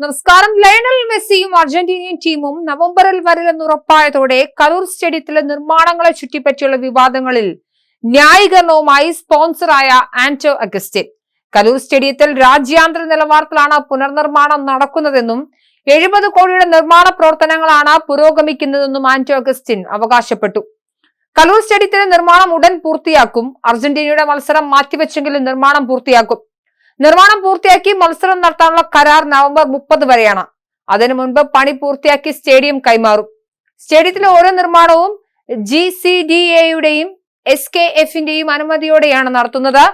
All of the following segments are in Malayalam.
നമസ്കാരം. ലയണൽ മെസ്സിയും അർജന്റീനിയൻ ടീമും നവംബറിൽ വരില്ലെന്ന് ഉറപ്പായതോടെ കലൂർ സ്റ്റേഡിയത്തിലെ നിർമ്മാണങ്ങളെ ചുറ്റിപ്പറ്റിയുള്ള വിവാദങ്ങളിൽ ന്യായീകരണവുമായി സ്പോൺസറായ ആന്റോ അഗസ്റ്റിൻ. കലൂർ സ്റ്റേഡിയത്തിൽ രാജ്യാന്തര നിലവാരത്തിലാണ് പുനർനിർമ്മാണം നടക്കുന്നതെന്നും എഴുപത് കോടിയുടെ നിർമ്മാണ പ്രവർത്തനങ്ങളാണ് പുരോഗമിക്കുന്നതെന്നും ആന്റോ അഗസ്റ്റിൻ അവകാശപ്പെട്ടു. കലൂർ സ്റ്റേഡിയത്തിലെ നിർമ്മാണം ഉടൻ പൂർത്തിയാക്കും. അർജന്റീനയുടെ മത്സരം മാറ്റിവെച്ചെങ്കിലും നിർമ്മാണം പൂർത്തിയാക്കും. നിർമ്മാണം പൂർത്തിയാക്കി മത്സരം നടത്താനുള്ള കരാർ നവംബർ മുപ്പത് വരെയാണ്. അതിനു മുൻപ് പണി പൂർത്തിയാക്കി സ്റ്റേഡിയം കൈമാറും. സ്റ്റേഡിയത്തിലെ ഓരോ നിർമ്മാണവും ജി സി ഡി എയുടെയും എസ് കെ എഫിന്റെയും അനുമതിയോടെയാണ് നടത്തുന്നത്.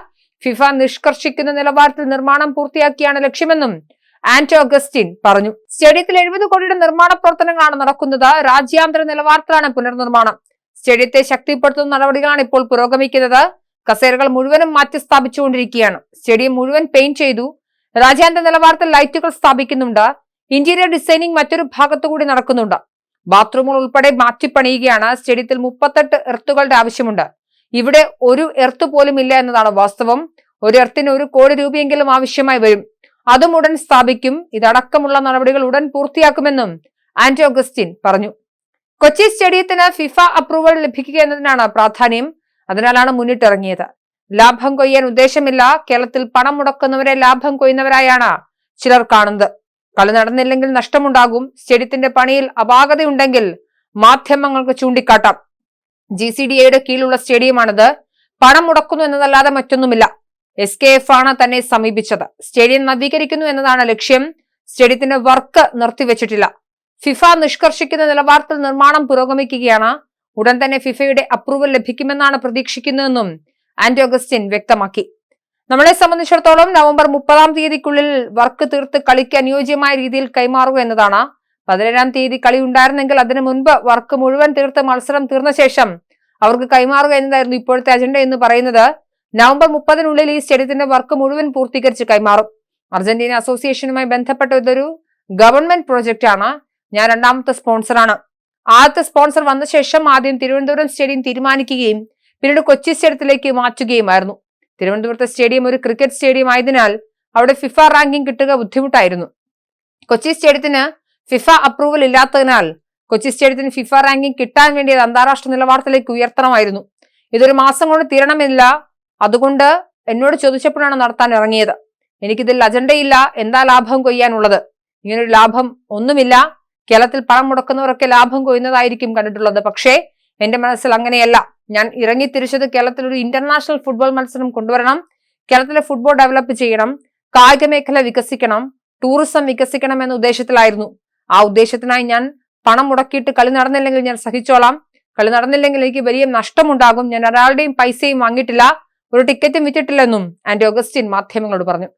ഫിഫ നിഷ്കർഷിക്കുന്ന നിലവാരത്തിൽ നിർമ്മാണം പൂർത്തിയാക്കിയാണ് ലക്ഷ്യമെന്നും ആന്റോ അഗസ്റ്റിൻ പറഞ്ഞു. സ്റ്റേഡിയത്തിൽ എഴുപത് കോടിയുടെ നിർമ്മാണ പ്രവർത്തനങ്ങളാണ് നടക്കുന്നത്. രാജ്യാന്തര നിലവാരത്തിലാണ് പുനർനിർമ്മാണം. സ്റ്റേഡിയത്തെ ശക്തിപ്പെടുത്തുന്ന നടപടികളാണ് ഇപ്പോൾ പുരോഗമിക്കുന്നത്. കസേരകൾ മുഴുവനും മാറ്റി സ്ഥാപിച്ചുകൊണ്ടിരിക്കുകയാണ്. സ്റ്റേഡിയം മുഴുവൻ പെയിന്റ് ചെയ്തു. രാജ്യാന്തര നിലവാരത്തിൽ ലൈറ്റുകൾ സ്ഥാപിക്കുന്നുണ്ട്. ഇന്റീരിയർ ഡിസൈനിങ് മറ്റൊരു ഭാഗത്തുകൂടി നടക്കുന്നുണ്ട്. ബാത്റൂമുകൾ ഉൾപ്പെടെ മാറ്റിപ്പണിയുകയാണ്. സ്റ്റേഡിയത്തിൽ മുപ്പത്തെട്ട് എർത്തുകളുടെ ആവശ്യമുണ്ട്. ഇവിടെ ഒരു എർത്ത് പോലും ഇല്ല എന്നതാണ് വാസ്തവം. ഒരു എർത്തിന് ഒരു കോടി രൂപയെങ്കിലും ആവശ്യമായി വരും. അതും ഉടൻ സ്ഥാപിക്കും. ഇതടക്കമുള്ള നടപടികൾ ഉടൻ പൂർത്തിയാക്കുമെന്നും ആന്റോ അഗസ്റ്റിൻ പറഞ്ഞു. കൊച്ചി സ്റ്റേഡിയത്തിന് ഫിഫ അപ്രൂവൽ ലഭിക്കുക എന്നതിനാണ് പ്രാധാന്യം. അതിനാലാണ് മുന്നിട്ടിറങ്ങിയത്. ലാഭം കൊയ്യാൻ ഉദ്ദേശമില്ല. കേരളത്തിൽ പണം മുടക്കുന്നവരെ ലാഭം കൊയ്യുന്നവരായാണ് ചിലർ കാണുന്നത്. കളി നടന്നില്ലെങ്കിൽ നഷ്ടമുണ്ടാകും. സ്റ്റേഡിയത്തിന്റെ പണിയിൽ അപാകതയുണ്ടെങ്കിൽ മാധ്യമങ്ങൾക്ക് ചൂണ്ടിക്കാട്ടാം. ജി സി ഡി എയുടെ കീഴിലുള്ള സ്റ്റേഡിയമാണിത്. പണം മുടക്കുന്നു എന്നതല്ലാതെ മറ്റൊന്നുമില്ല. എസ് കെ എഫ് ആണ് തന്നെ സമീപിച്ചത്. സ്റ്റേഡിയം നവീകരിക്കുന്നു എന്നതാണ് ലക്ഷ്യം. സ്റ്റേഡിയത്തിന്റെ വർക്ക് നിർത്തിവെച്ചിട്ടില്ല. ഫിഫ നിഷ്കർഷിക്കുന്ന നിലവാരത്തിൽ നിർമ്മാണം പുരോഗമിക്കുകയാണ്. ഉടൻ തന്നെ ഫിഫയുടെ അപ്രൂവൽ ലഭിക്കുമെന്നാണ് പ്രതീക്ഷിക്കുന്നതെന്നും ആന്റി ഓഗസ്റ്റിൻ വ്യക്തമാക്കി. നമ്മളെ സംബന്ധിച്ചിടത്തോളം നവംബർ മുപ്പതാം തീയതിക്കുള്ളിൽ വർക്ക് തീർത്ത് കളിക്ക് അനുയോജ്യമായ രീതിയിൽ കൈമാറുക എന്നതാണ്. പതിനേഴാം തീയതി കളി ഉണ്ടായിരുന്നെങ്കിൽ അതിനു മുൻപ് വർക്ക് മുഴുവൻ തീർത്ത് മത്സരം തീർന്ന ശേഷം അവർക്ക് കൈമാറുക എന്നതായിരുന്നു ഇപ്പോഴത്തെ അജണ്ട എന്ന് പറയുന്നത്. നവംബർ മുപ്പതിനുള്ളിൽ ഈ സ്റ്റേഡിയത്തിന്റെ വർക്ക് മുഴുവൻ പൂർത്തീകരിച്ച് കൈമാറും. അർജന്റീന അസോസിയേഷനുമായി ബന്ധപ്പെട്ട ഇതൊരു ഗവൺമെന്റ് പ്രോജക്റ്റ് ആണ്. ഞാൻ രണ്ടാമത്തെ സ്പോൺസറാണ് ആദ്യത്തെ സ്പോൺസർ വന്ന ശേഷം ആദ്യം തിരുവനന്തപുരം സ്റ്റേഡിയം തീരുമാനിക്കുകയും പിന്നീട് കൊച്ചി സ്റ്റേഡിയത്തിലേക്ക് മാറ്റുകയുമായിരുന്നു. തിരുവനന്തപുരത്തെ സ്റ്റേഡിയം ഒരു ക്രിക്കറ്റ് സ്റ്റേഡിയം ആയതിനാൽ അവിടെ ഫിഫ റാങ്കിംഗ് കിട്ടുക ബുദ്ധിമുട്ടായിരുന്നു. കൊച്ചി സ്റ്റേഡിയത്തിന് ഫിഫ അപ്രൂവൽ ഇല്ലാത്തതിനാൽ കൊച്ചി സ്റ്റേഡിയത്തിന് ഫിഫ റാങ്കിംഗ് കിട്ടാൻ വേണ്ടി അത് അന്താരാഷ്ട്ര നിലവാരത്തിലേക്ക് ഉയർത്തണമായിരുന്നു. ഇതൊരു മാസം കൊണ്ട് തീരണമെന്നില്ല. അതുകൊണ്ട് എന്നോട് ചോദിച്ചപ്പോഴാണ് നടത്താൻ ഇറങ്ങിയത്. എനിക്കിതിൽ അജണ്ടയില്ല. എന്താ ലാഭം കൊയ്യാനുള്ളത്? ഇങ്ങനൊരു ലാഭം ഒന്നുമില്ല. കേരളത്തിൽ പണം മുടക്കുന്നവരൊക്കെ ലാഭം കൊയ്യുന്നതായിരിക്കും കണ്ടിട്ടുള്ളത്. പക്ഷേ എന്റെ മനസ്സിൽ അങ്ങനെയല്ല. ഞാൻ ഇറങ്ങി തിരിച്ചത് കേരളത്തിൽ ഒരു ഇന്റർനാഷണൽ ഫുട്ബോൾ മത്സരം കൊണ്ടുവരണം കേരളത്തിലെ ഫുട്ബോൾ ഡെവലപ്പ് ചെയ്യണം കായിക മേഖല വികസിക്കണം ടൂറിസം വികസിക്കണം എന്ന ഉദ്ദേശത്തിലായിരുന്നു. ആ ഉദ്ദേശത്തിനായി ഞാൻ പണം മുടക്കിയിട്ട് കളി നടന്നില്ലെങ്കിൽ ഞാൻ സഹിച്ചോളാം. കളി നടന്നില്ലെങ്കിൽ എനിക്ക് വലിയ നഷ്ടമുണ്ടാകും. ഞാൻ ഒരാളുടെയും പൈസയും വാങ്ങിയിട്ടില്ല. ഒരു ടിക്കറ്റും വിറ്റിട്ടില്ലെന്നും ആന്റി ഓഗസ്റ്റിൻ മാധ്യമങ്ങളോട് പറഞ്ഞു.